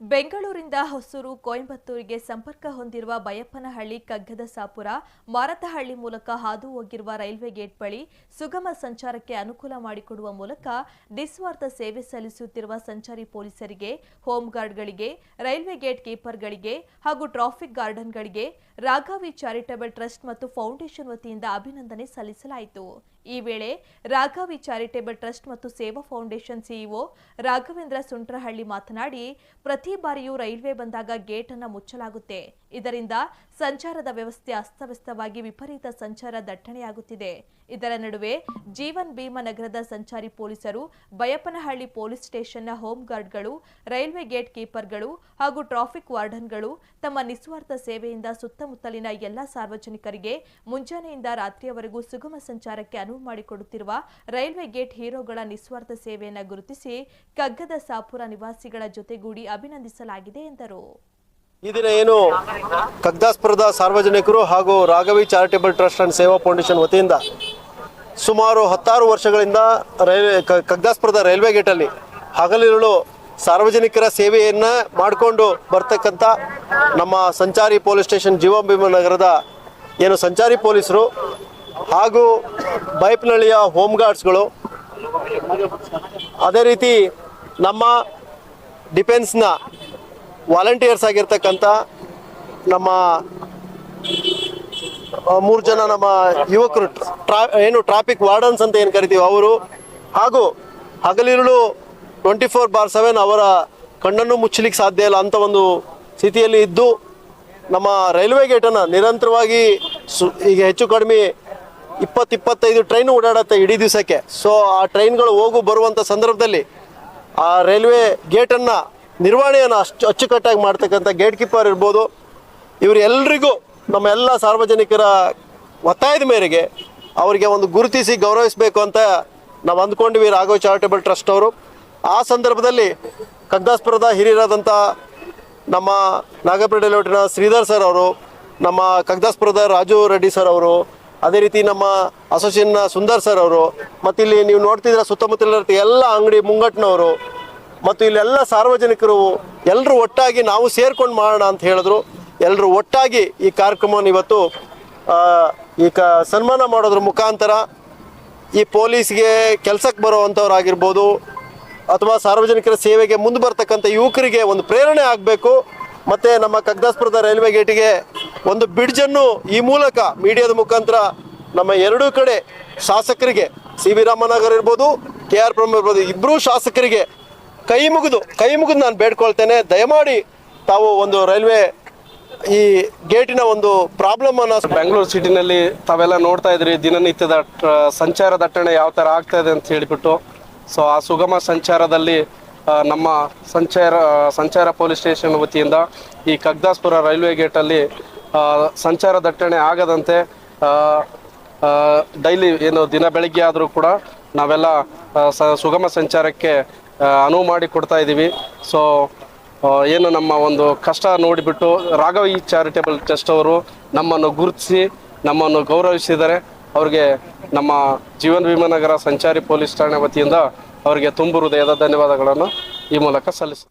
ಬೆಂಗಳೂರಿಂದ ಹೊಸೂರು, ಕೊಯಂಬತ್ತೂರಿಗೆ ಸಂಪರ್ಕ ಹೊಂದಿರುವ ಬಯಪ್ಪನಹಳ್ಳಿ, ಕಗ್ಗದ ಸಾಪುರ, ಮಾರತಹಳ್ಳಿ ಮೂಲಕ ಹಾದು ಹೋಗಿರುವ ರೈಲ್ವೆ ಗೇಟ್ ಬಳಿ ಸುಗಮ ಸಂಚಾರಕ್ಕೆ ಅನುಕೂಲ ಮಾಡಿಕೊಡುವ ಮೂಲಕ ನಿಸ್ವಾರ್ಥ ಸೇವೆ ಸಲ್ಲಿಸುತ್ತಿರುವ ಸಂಚಾರಿ ಪೊಲೀಸರಿಗೆ ಹೋಂಗಾರ್ಡ್ಗಳಿಗೆ ರೈಲ್ವೆ ಗೇಟ್ ಕೀಪರ್ಗಳಿಗೆ ಹಾಗೂ ಟ್ರಾಫಿಕ್ ಗಾರ್ಡನ್ಗಳಿಗೆ ರಾಘವಿ ಚಾರಿಟಬಲ್ ಟ್ರಸ್ಟ್ ಮತ್ತು ಫೌಂಡೇಶನ್ ವತಿಯಿಂದ ಅಭಿನಂದನೆ ಸಲ್ಲಿಸಲಾಯಿತು. ಈ ವೇಳೆ ರಾಘವಿ ಚಾರಿಟೇಬಲ್ ಟ್ರಸ್ಟ್ ಮತ್ತು ಸೇವಾ ಫೌಂಡೇಶನ್ ಸಿಇಒ ರಾಘವೇಂದ್ರ ಸುಂಟ್ರಹಳ್ಳಿ ಮಾತನಾಡಿ, ಪ್ರತಿ ಬಾರಿಯೂ ರೈಲ್ವೆ ಬಂದಾಗ ಗೇಟ್ ಅನ್ನು ಮುಚ್ಚಲಾಗುತ್ತೆ. ಇದರಿಂದ ಸಂಚಾರದ ವ್ಯವಸ್ಥೆ ಅಸ್ತವ್ಯಸ್ತವಾಗಿ ವಿಪರೀತ ಸಂಚಾರ ದಟ್ಟಣೆಯಾಗುತ್ತಿದೆ. ಇದರ ನಡುವೆ ಜೀವನ್ ಭೀಮ ನಗರದ ಸಂಚಾರಿ ಪೊಲೀಸರು, ಬಯಪ್ಪನಹಳ್ಳಿ ಪೊಲೀಸ್ ಸ್ಟೇಷನ್ನ ಹೋಮ್ ಗಾರ್ಡ್ಗಳು, ರೈಲ್ವೆ ಗೇಟ್ ಕೀಪರ್ಗಳು ಹಾಗೂ ಟ್ರಾಫಿಕ್ ವಾರ್ಡನ್ಗಳು ತಮ್ಮ ನಿಸ್ವಾರ್ಥ ಸೇವೆಯಿಂದ ಸುತ್ತಮುತ್ತಲಿನ ಎಲ್ಲ ಸಾರ್ವಜನಿಕರಿಗೆ ಮುಂಜಾನೆಯಿಂದ ರಾತ್ರಿಯವರೆಗೂ ಸುಗಮ ಸಂಚಾರಕ್ಕೆ ಅನುವು ಮಾಡಿಕೊಡುತ್ತಿರುವ ರೈಲ್ವೆ ಗೇಟ್ ಹೀರೋಗಳ ನಿಸ್ವಾರ್ಥ ಸೇವೆಯನ್ನು ಗುರುತಿಸಿ ಕಗ್ಗದ ಸಾಪುರ ನಿವಾಸಿಗಳ ಜೊತೆಗೂಡಿ ಅಭಿನಂದಿಸಲಾಗಿದೆ ಎಂದರು. ಈ ದಿನ ಏನು ಕಗ್ದಾಸ್ಪುರದ ಸಾರ್ವಜನಿಕರು ಹಾಗೂ Raghavi charitable trust and Seva foundation ವತಿಯಿಂದ ಸುಮಾರು ಹತ್ತಾರು ವರ್ಷಗಳಿಂದ ರೈಲ್ವೆ ಕಗ್ದಾಸ್ಪುರದ ರೈಲ್ವೆ ಗೇಟಲ್ಲಿ ಹಗಲಿರುಳು ಸಾರ್ವಜನಿಕರ ಸೇವೆಯನ್ನು ಮಾಡಿಕೊಂಡು ಬರ್ತಕ್ಕಂಥ ನಮ್ಮ ಸಂಚಾರಿ ಪೊಲೀಸ್ ಸ್ಟೇಷನ್ ಜೀವಭೀಮ ನಗರದ ಏನು ಸಂಚಾರಿ ಪೊಲೀಸರು ಹಾಗೂ ಬೈಪ್ನಳ್ಳಿಯ ಹೋಮ್ ಗಾರ್ಡ್ಸ್ಗಳು, ಅದೇ ರೀತಿ ನಮ್ಮ ಡಿಫೆನ್ಸ್ನ ವಾಲಂಟಿಯರ್ಸ್ ಆಗಿರ್ತಕ್ಕಂಥ ನಮ್ಮ ಮೂರು ಜನ ನಮ್ಮ ಯುವಕರು, ಟ್ರಾ, ಏನು ಟ್ರಾಫಿಕ್ ವಾರ್ಡನ್ಸ್ ಅಂತ ಏನು ಕರಿತೀವಿ ಅವರು, ಹಾಗೂ ಹಗಲಿರುಳು ಟ್ವೆಂಟಿ ಫೋರ್ ಬಾರ್ ಸೆವೆನ್ ಅವರ ಕಣ್ಣನ್ನು ಮುಚ್ಚಲಿಕ್ಕೆ ಸಾಧ್ಯ ಇಲ್ಲ ಅಂತ ಒಂದು ಸ್ಥಿತಿಯಲ್ಲಿ ಇದ್ದು, ನಮ್ಮ ರೈಲ್ವೆ ಗೇಟನ್ನು ನಿರಂತರವಾಗಿ ಸು, ಈಗ ಹೆಚ್ಚು ಕಡಿಮೆ ಇಪ್ಪತ್ತು ಇಪ್ಪತ್ತೈದು ಟ್ರೈನ್ ಓಡಾಡುತ್ತೆ ಇಡೀ ದಿವಸಕ್ಕೆ. ಸೊ ಆ ಟ್ರೈನ್ಗಳು ಹೋಗು ಬರುವಂಥ ಸಂದರ್ಭದಲ್ಲಿ ಆ ರೈಲ್ವೆ ಗೇಟನ್ನು ನಿರ್ವಹಣೆಯನ್ನು ಅಷ್ಟು ಅಚ್ಚುಕಟ್ಟಾಗಿ ಮಾಡ್ತಕ್ಕಂಥ ಗೇಟ್ ಕೀಪರ್ ಇರ್ಬೋದು. ಇವರೆಲ್ಲರಿಗೂ ನಮ್ಮ ಎಲ್ಲ ಸಾರ್ವಜನಿಕರ ಒತ್ತಾಯದ ಮೇರೆಗೆ ಅವರಿಗೆ ಒಂದು ಗುರುತಿಸಿ ಗೌರವಿಸಬೇಕು ಅಂತ ನಾವು ಅಂದ್ಕೊಂಡಿವಿ ರಾಘವ್ ಚಾರಿಟೇಬಲ್ ಟ್ರಸ್ಟ್ ಅವರು. ಆ ಸಂದರ್ಭದಲ್ಲಿ ಕಗ್ದಾಸ್ಪುರದ ಹಿರಿಯರಾದಂಥ ನಮ್ಮ ನಾಗಪುರ ಲೇಔಟಿನ ಶ್ರೀಧರ್ ಸರ್ ಅವರು, ನಮ್ಮ ಕಗ್ದಾಸ್ಪುರದ ರಾಜು ರೆಡ್ಡಿ ಸರ್ ಅವರು, ಅದೇ ರೀತಿ ನಮ್ಮ ಅಸೋಸಿಯೇಷನ್ನ ಸುಂದರ್ ಸರ್ ಅವರು, ಮತ್ತಿಲ್ಲಿ ನೀವು ನೋಡ್ತಿದ್ರೆ ಸುತ್ತಮುತ್ತಲಿರೋ ಎಲ್ಲ ಅಂಗಡಿ ಮುಂಗಟ್ಟಿನವರು ಮತ್ತು ಇಲ್ಲೆಲ್ಲ ಸಾರ್ವಜನಿಕರು ಎಲ್ಲರೂ ಒಟ್ಟಾಗಿ ನಾವು ಸೇರ್ಕೊಂಡು ಮಾಡೋಣ ಅಂತ ಹೇಳಿದ್ರು. ಎಲ್ಲರೂ ಒಟ್ಟಾಗಿ ಈ ಕಾರ್ಯಕ್ರಮವನ್ನು ಇವತ್ತು ಈ ಕ, ಸನ್ಮಾನ ಮಾಡೋದ್ರ ಮುಖಾಂತರ ಈ ಪೊಲೀಸ್ಗೆ ಕೆಲಸಕ್ಕೆ ಬರೋವಂಥವ್ರಾಗಿರ್ಬೋದು ಅಥವಾ ಸಾರ್ವಜನಿಕರ ಸೇವೆಗೆ ಮುಂದೆ ಬರ್ತಕ್ಕಂಥ ಯುವಕರಿಗೆ ಒಂದು ಪ್ರೇರಣೆ ಆಗಬೇಕು. ಮತ್ತು ನಮ್ಮ ಕಗ್ದಾಸ್ಪುರದ ರೈಲ್ವೆ ಗೇಟಿಗೆ ಒಂದು ಬ್ರಿಡ್ಜನ್ನು ಈ ಮೂಲಕ ಮೀಡಿಯಾದ ಮುಖಾಂತರ ನಮ್ಮ ಎರಡೂ ಕಡೆ ಶಾಸಕರಿಗೆ, ಸಿ ವಿ ರಾಮನಗರ್ ಇರ್ಬೋದು, ಕೆ ಆರ್ ಪ್ರಮ್ ಇರ್ಬೋದು ಇಬ್ಬರೂ ಶಾಸಕರಿಗೆ ಕೈ ಮುಗಿದು ಕೈ ಮುಗಿದು ನಾನು ಬೇಡ್ಕೊಳ್ತೇನೆ. ದಯಮಾಡಿ ತಾವು ಒಂದು ರೈಲ್ವೆ ಈ ಗೇಟಿನ ಒಂದು ಪ್ರಾಬ್ಲಮ್ ಅನ್ನ ಬೆಂಗಳೂರು ಸಿಟಿನಲ್ಲಿ ತಾವೆಲ್ಲ ನೋಡ್ತಾ ಇದ್ರಿ, ದಿನನಿತ್ಯದ ಸಂಚಾರ ದಟ್ಟಣೆ ಯಾವ ಥರ ಆಗ್ತಾ ಇದೆ ಅಂತ ಹೇಳಿಬಿಟ್ಟು. ಸೊ ಆ ಸುಗಮ ಸಂಚಾರದಲ್ಲಿ ನಮ್ಮ ಸಂಚಾರ ಸಂಚಾರ ಪೊಲೀಸ್ ಸ್ಟೇಷನ್ ವತಿಯಿಂದ ಈ ಕಗ್ದಾಸ್ಪುರ ರೈಲ್ವೆ ಗೇಟಲ್ಲಿ ಸಂಚಾರ ದಟ್ಟಣೆ ಆಗದಂತೆ ಡೈಲಿ ಏನು ದಿನ ಬೆಳಗ್ಗೆ ಆದರೂ ಕೂಡ ನಾವೆಲ್ಲ ಸುಗಮ ಸಂಚಾರಕ್ಕೆ ಅನುವು ಮಾಡಿ ಕೊಡ್ತಾ ಇದ್ದೀವಿ. ಸೊ ಏನು ನಮ್ಮ ಒಂದು ಕಷ್ಟ ನೋಡಿಬಿಟ್ಟು ರಾಘವಿ ಚಾರಿಟೇಬಲ್ ಟ್ರಸ್ಟ್ ಅವರು ನಮ್ಮನ್ನು ಗುರುತಿಸಿ, ನಮ್ಮನ್ನು ಗೌರವಿಸಿದ್ದಾರೆ. ಅವ್ರಿಗೆ ನಮ್ಮ ಜೀವನ್ ವಿಮಾನಗರ ಸಂಚಾರಿ ಪೊಲೀಸ್ ಠಾಣೆ ವತಿಯಿಂದ ಅವರಿಗೆ ತುಂಬು ಹೃದಯದ ಧನ್ಯವಾದಗಳನ್ನು ಈ ಮೂಲಕ ಸಲ್ಲಿಸ